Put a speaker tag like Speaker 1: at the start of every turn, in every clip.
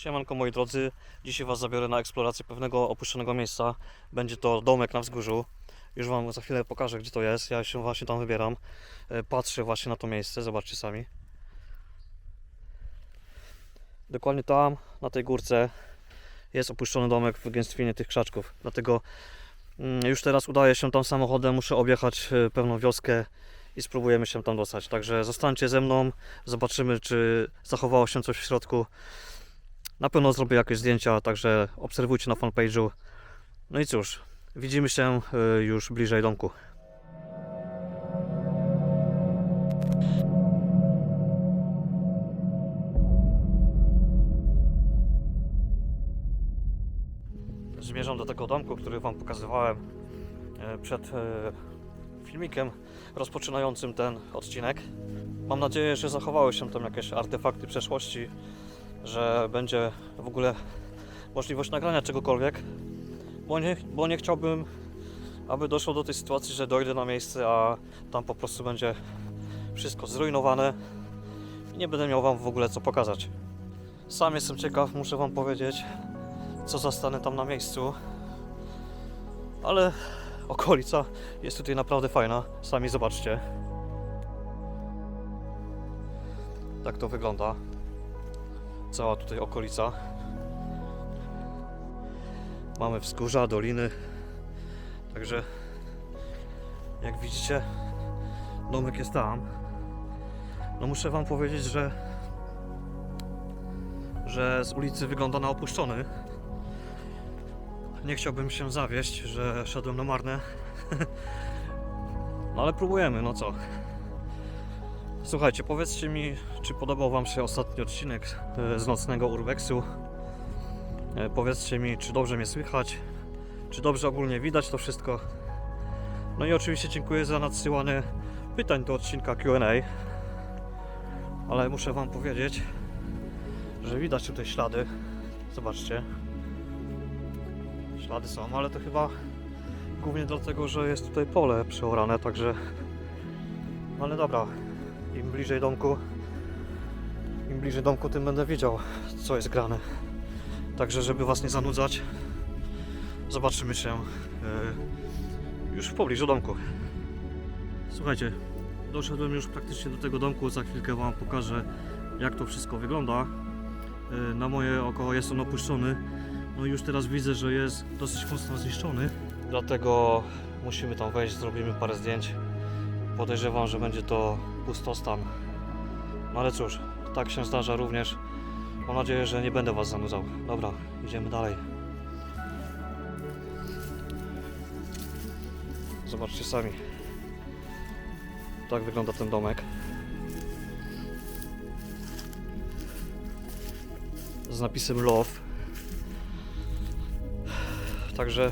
Speaker 1: Siemanko moi drodzy, dzisiaj Was zabiorę na eksplorację pewnego opuszczonego miejsca. Będzie to domek na wzgórzu. Już Wam za chwilę pokażę gdzie to jest. Ja się właśnie tam wybieram. E, Patrzę właśnie na to miejsce, zobaczcie sami. Dokładnie tam, na tej górce jest opuszczony domek w gęstwinie tych krzaczków. Dlatego mm, już teraz udaję się tam samochodem, muszę objechać e, pewną wioskę i spróbujemy się tam dostać. Także zostańcie ze mną, zobaczymy czy zachowało się coś w środku. Na pewno zrobię jakieś zdjęcia, także obserwujcie na fanpage'u. No i cóż, widzimy się y, już bliżej domku. Zmierzam do tego domku, który Wam pokazywałem e, przed e, filmikiem rozpoczynającym ten odcinek. Mam nadzieję, że zachowały się tam jakieś artefakty przeszłości, że będzie w ogóle możliwość nagrania czegokolwiek, bo nie, bo nie chciałbym, aby doszło do tej sytuacji, że dojdę na miejsce, a tam po prostu będzie wszystko zrujnowane i nie będę miał Wam w ogóle co pokazać. Sam jestem ciekaw, muszę Wam powiedzieć, co zastanę tam na miejscu, ale okolica jest tutaj naprawdę fajna, sami zobaczcie. Tak to wygląda cała tutaj okolica. Mamy wzgórza, doliny. Także jak widzicie, domek jest tam. No muszę wam powiedzieć, że że z ulicy wygląda na opuszczony. Nie chciałbym się zawieść, że szedłem na marne. No ale próbujemy, no co. Słuchajcie, powiedzcie mi, czy podobał Wam się ostatni odcinek e, z nocnego Urbexu. E, Powiedzcie mi, czy dobrze mnie słychać, czy dobrze ogólnie widać to wszystko. No i oczywiście dziękuję za nadsyłane pytań do odcinka QA. Ale muszę Wam powiedzieć, że widać tutaj ślady. Zobaczcie. Ślady są, ale to chyba głównie dlatego, że jest tutaj pole przeorane, także. No Ale dobra, im bliżej domku, im bliżej domku, tym będę wiedział, co jest grane. Także, żeby Was nie zanudzać, zobaczymy się e, już w pobliżu domku. Słuchajcie, doszedłem już praktycznie do tego domku. Za chwilkę Wam pokażę, jak to wszystko wygląda. E, Na moje oko jest on opuszczony. No i już teraz widzę, że jest dosyć mocno zniszczony. Dlatego musimy tam wejść, zrobimy parę zdjęć. Podejrzewam, że będzie to pustostan. No ale cóż, tak się zdarza również. Mam nadzieję, że nie będę Was zanudzał. Dobra, idziemy dalej. Zobaczcie sami. Tak wygląda ten domek. Z napisem Love. Także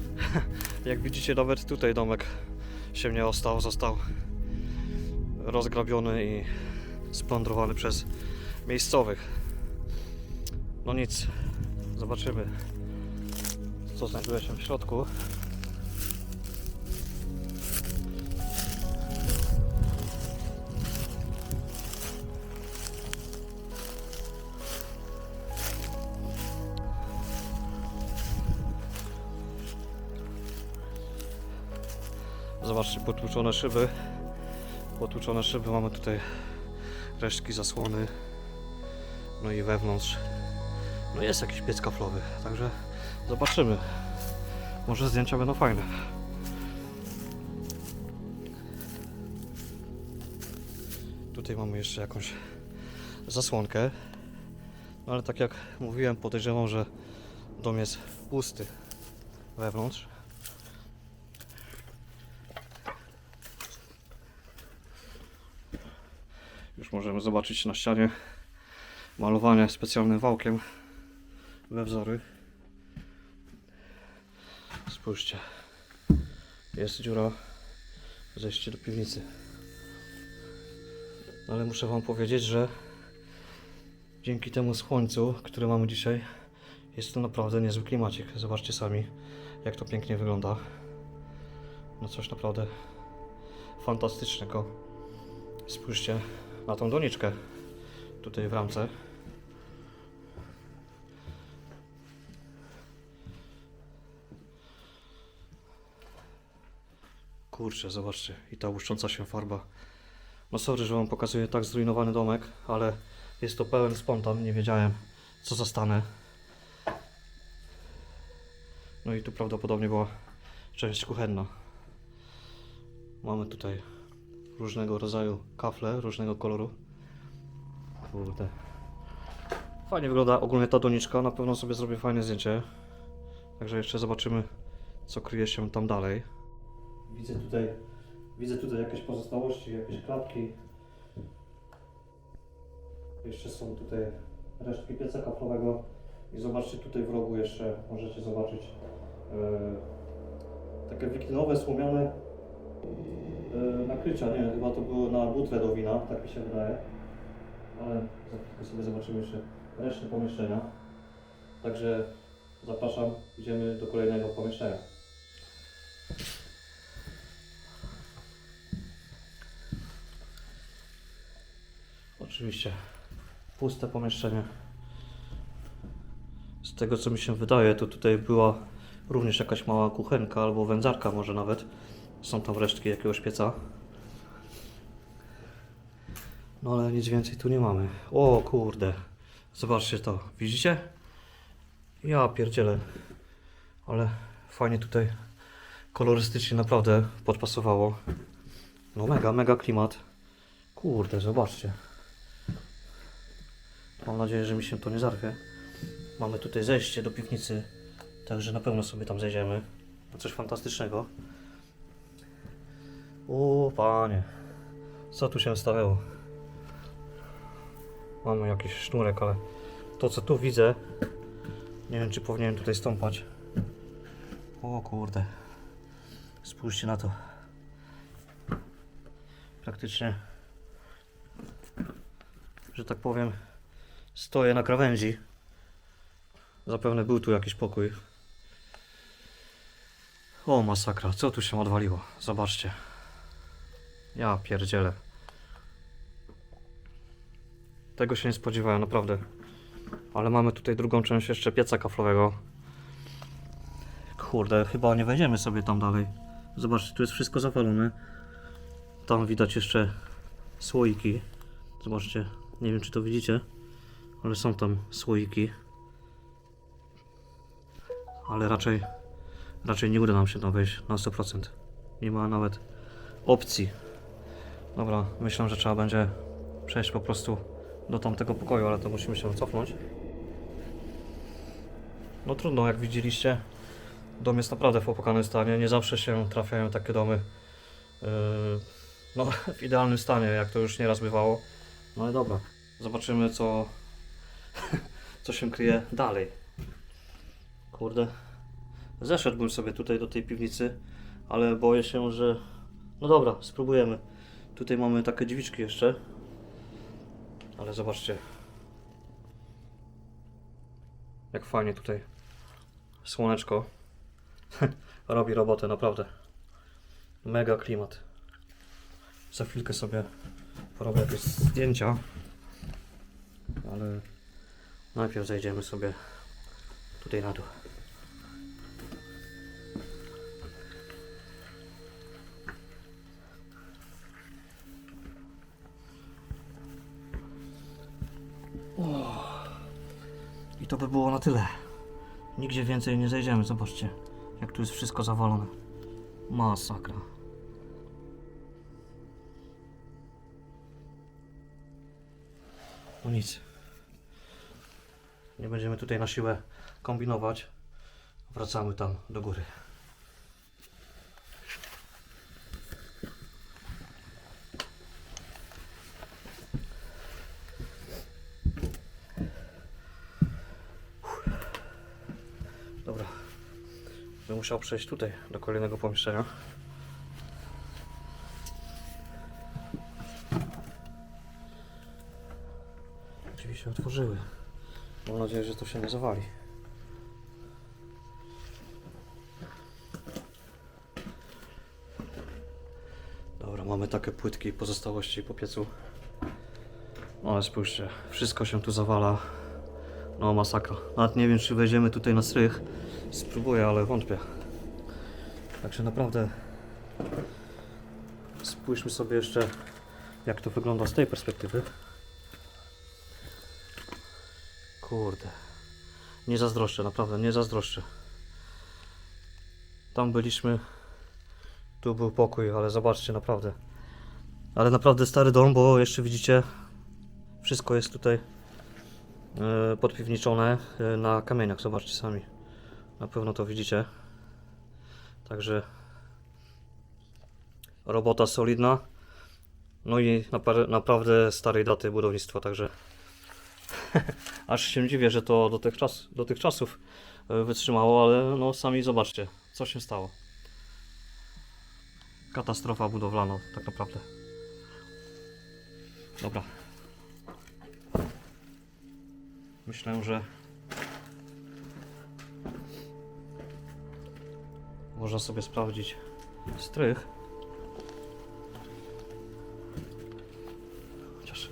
Speaker 1: jak widzicie nawet tutaj domek się nie ostał, został rozgrabiony i splądrowany przez miejscowych. No nic, zobaczymy co znajduje się w środku. Zobaczcie, potłuczone szyby. Potłuczone szyby, mamy tutaj resztki zasłony. No i wewnątrz. No jest jakiś piec kaflowy, także zobaczymy. Może zdjęcia będą fajne. Tutaj mamy jeszcze jakąś zasłonkę. No ale tak jak mówiłem, podejrzewam, że dom jest pusty wewnątrz. Już możemy zobaczyć na ścianie malowanie specjalnym wałkiem we wzory. Spójrzcie. Jest dziura zejście do piwnicy. Ale muszę Wam powiedzieć, że dzięki temu słońcu, które mamy dzisiaj, jest to naprawdę niezły klimacik. Zobaczcie sami, jak to pięknie wygląda. No coś naprawdę fantastycznego. Spójrzcie na tą doniczkę tutaj w ramce. Kurczę, zobaczcie, i ta łuszcząca się farba. No sorry, że Wam pokazuję tak zrujnowany domek, ale jest to pełen spontan, nie wiedziałem co zastanę. No i tu prawdopodobnie była część kuchenna. Mamy tutaj różnego rodzaju kafle, różnego koloru. Kurde. Fajnie wygląda ogólnie ta doniczka. Na pewno sobie zrobię fajne zdjęcie. Także jeszcze zobaczymy, co kryje się tam dalej. Widzę tutaj, widzę tutaj jakieś pozostałości, jakieś klatki. Jeszcze są tutaj resztki pieca kaflowego. I zobaczcie tutaj w rogu jeszcze, możecie zobaczyć e, takie wiklinowe, słomiane e, nakrycia. Nie chyba to było na butlę do wina, tak mi się wydaje. Ale za chwilkę sobie zobaczymy jeszcze resztę pomieszczenia. Także zapraszam, idziemy do kolejnego pomieszczenia. Oczywiście puste pomieszczenie. Z tego co mi się wydaje, to tutaj była również jakaś mała kuchenka albo wędzarka może nawet. Są tam resztki jakiegoś pieca. No ale nic więcej tu nie mamy. O kurde. Zobaczcie to. Widzicie? Ja pierdzielę. Ale fajnie tutaj kolorystycznie naprawdę podpasowało. No mega, mega klimat. Kurde, zobaczcie. Mam nadzieję, że mi się to nie zarwie. Mamy tutaj zejście do piwnicy, także na pewno sobie tam zejdziemy. Coś fantastycznego. O panie, co tu się stało? Mamy jakiś sznurek, ale to co tu widzę, nie wiem czy powinienem tutaj stąpać. O kurde, spójrzcie na to. Praktycznie, że tak powiem, stoję na krawędzi. Zapewne był tu jakiś pokój. O masakra, co tu się odwaliło? Zobaczcie. Ja pierdzielę. Tego się nie spodziewałem, naprawdę. Ale mamy tutaj drugą część jeszcze pieca kaflowego. Kurde, chyba nie wejdziemy sobie tam dalej. Zobaczcie, tu jest wszystko zawalone. Tam widać jeszcze słoiki. Zobaczcie, nie wiem czy to widzicie, ale są tam słoiki. Ale raczej, raczej nie uda nam się tam wejść na 100%. Nie ma nawet opcji. Dobra, myślę, że trzeba będzie przejść po prostu do tamtego pokoju, ale to musimy się cofnąć. No trudno, jak widzieliście, dom jest naprawdę w opłakanym stanie. Nie zawsze się trafiają takie domy yy, no, w idealnym stanie, jak to już nieraz bywało. No ale dobra, zobaczymy co, co się kryje dalej. Kurde, zeszedłbym sobie tutaj do tej piwnicy, ale boję się, że... No dobra, spróbujemy. Tutaj mamy takie drzwiczki jeszcze. Ale zobaczcie. Jak fajnie tutaj słoneczko robi robotę, naprawdę. Mega klimat. Za chwilkę sobie porobię jakieś zdjęcia. Ale najpierw zejdziemy sobie tutaj na dół. Więcej nie zejdziemy, zobaczcie. Jak tu jest wszystko zawalone. Masakra. No nic. Nie będziemy tutaj na siłę kombinować. Wracamy tam do góry. Dobra. Będę musiał przejść tutaj do kolejnego pomieszczenia. Drzwi się otworzyły. Mam nadzieję, że to się nie zawali. Dobra, mamy takie płytki pozostałości po piecu. No ale spójrzcie, wszystko się tu zawala. No masakra. Nawet nie wiem, czy wejdziemy tutaj na strych. Spróbuję, ale wątpię. Także naprawdę spójrzmy sobie jeszcze, jak to wygląda z tej perspektywy. Kurde. Nie zazdroszczę, naprawdę, nie zazdroszczę. Tam byliśmy, tu był pokój, ale zobaczcie, naprawdę. Ale naprawdę stary dom, bo jeszcze widzicie, wszystko jest tutaj e, podpiwniczone e, na kamieniach, zobaczcie sami. Na pewno to widzicie. Także robota solidna. No i napra- naprawdę starej daty budownictwa, także aż się dziwię, że to do tych, czas, do tych czasów e, wytrzymało, ale no sami zobaczcie, co się stało. Katastrofa budowlana, tak naprawdę. Dobra. Myślę, że można sobie sprawdzić strych. Chociaż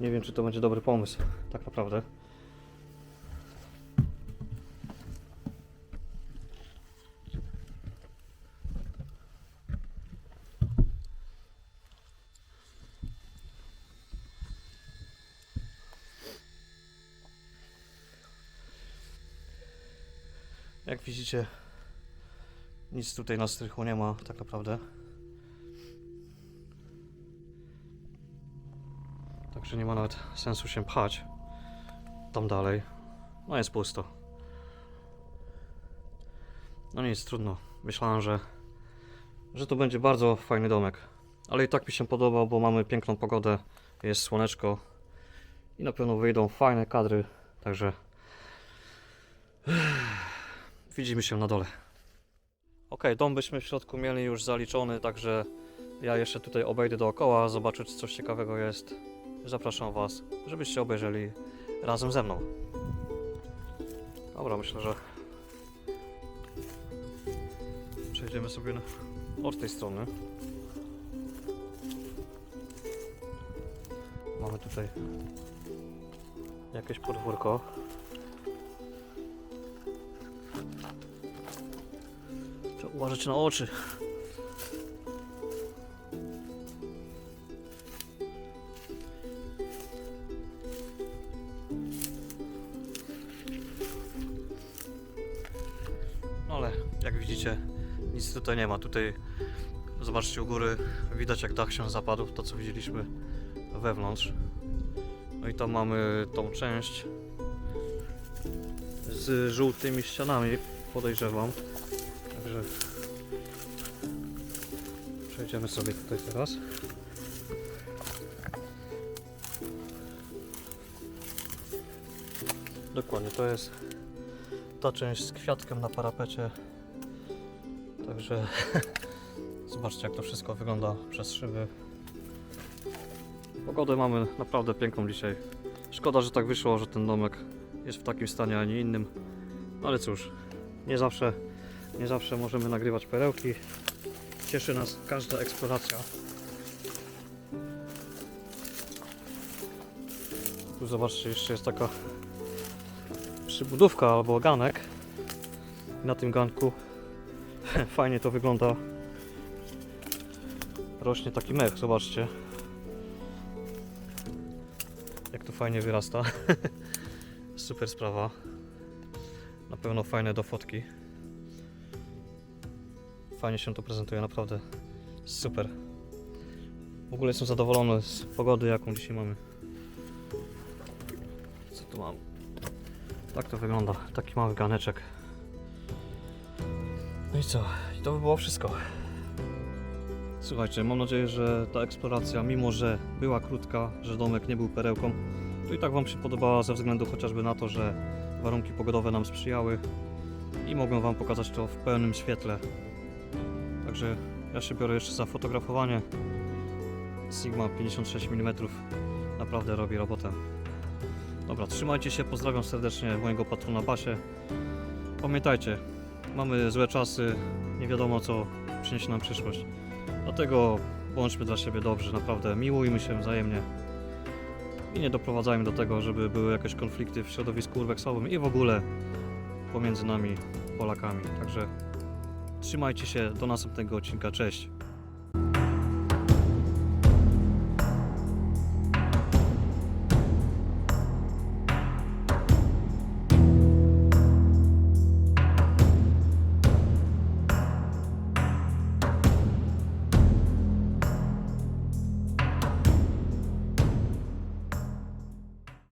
Speaker 1: nie wiem, czy to będzie dobry pomysł, tak naprawdę. Jak widzicie, nic tutaj na strychu nie ma, tak naprawdę. Także nie ma nawet sensu się pchać tam dalej. No jest pusto. No nic, trudno. Myślałem, że, że to będzie bardzo fajny domek. Ale i tak mi się podobał, bo mamy piękną pogodę, jest słoneczko i na pewno wyjdą fajne kadry. Także widzimy się na dole. Ok, dom byśmy w środku mieli już zaliczony, także ja jeszcze tutaj obejdę dookoła, zobaczę czy coś ciekawego jest. Zapraszam Was, żebyście obejrzeli razem ze mną. Dobra, myślę, że przejdziemy sobie na, od tej strony. Mamy tutaj jakieś podwórko. Uważać na oczy. Ale jak widzicie, nic tutaj nie ma. Tutaj zobaczcie u góry, widać jak dach się zapadł, to co widzieliśmy wewnątrz. No i tam mamy tą część z żółtymi ścianami, podejrzewam. Także przejdziemy sobie tutaj teraz. Dokładnie, to jest ta część z kwiatkiem na parapecie. Także zobaczcie jak to wszystko wygląda przez szyby. Pogodę mamy naprawdę piękną dzisiaj. Szkoda, że tak wyszło, że ten domek jest w takim stanie, a nie innym. Ale cóż, nie zawsze, nie zawsze możemy nagrywać perełki. Cieszy nas każda eksploracja. Tu zobaczcie, jeszcze jest taka przybudówka albo ganek. Na tym ganku fajnie to wygląda. Rośnie taki mech, zobaczcie. Jak to fajnie wyrasta. Super sprawa. Na pewno fajne do fotki. Fajnie się to prezentuje, naprawdę. Super. W ogóle jestem zadowolony z pogody, jaką dzisiaj mamy. Co tu mam? Tak to wygląda. Taki mały ganeczek. No i co? I to by było wszystko. Słuchajcie, mam nadzieję, że ta eksploracja, mimo że była krótka, że domek nie był perełką, to i tak Wam się podobała ze względu chociażby na to, że warunki pogodowe nam sprzyjały i mogłem Wam pokazać to w pełnym świetle. Także ja się biorę jeszcze za fotografowanie. Sigma 56 mm naprawdę robi robotę. Dobra, trzymajcie się, pozdrawiam serdecznie mojego patrona Basie. Pamiętajcie, mamy złe czasy, nie wiadomo co przyniesie nam przyszłość. Dlatego bądźmy dla siebie dobrzy, naprawdę miłujmy się wzajemnie i nie doprowadzajmy do tego, żeby były jakieś konflikty w środowisku urbeksowym i w ogóle pomiędzy nami, Polakami. Także trzymajcie się, do następnego odcinka, cześć!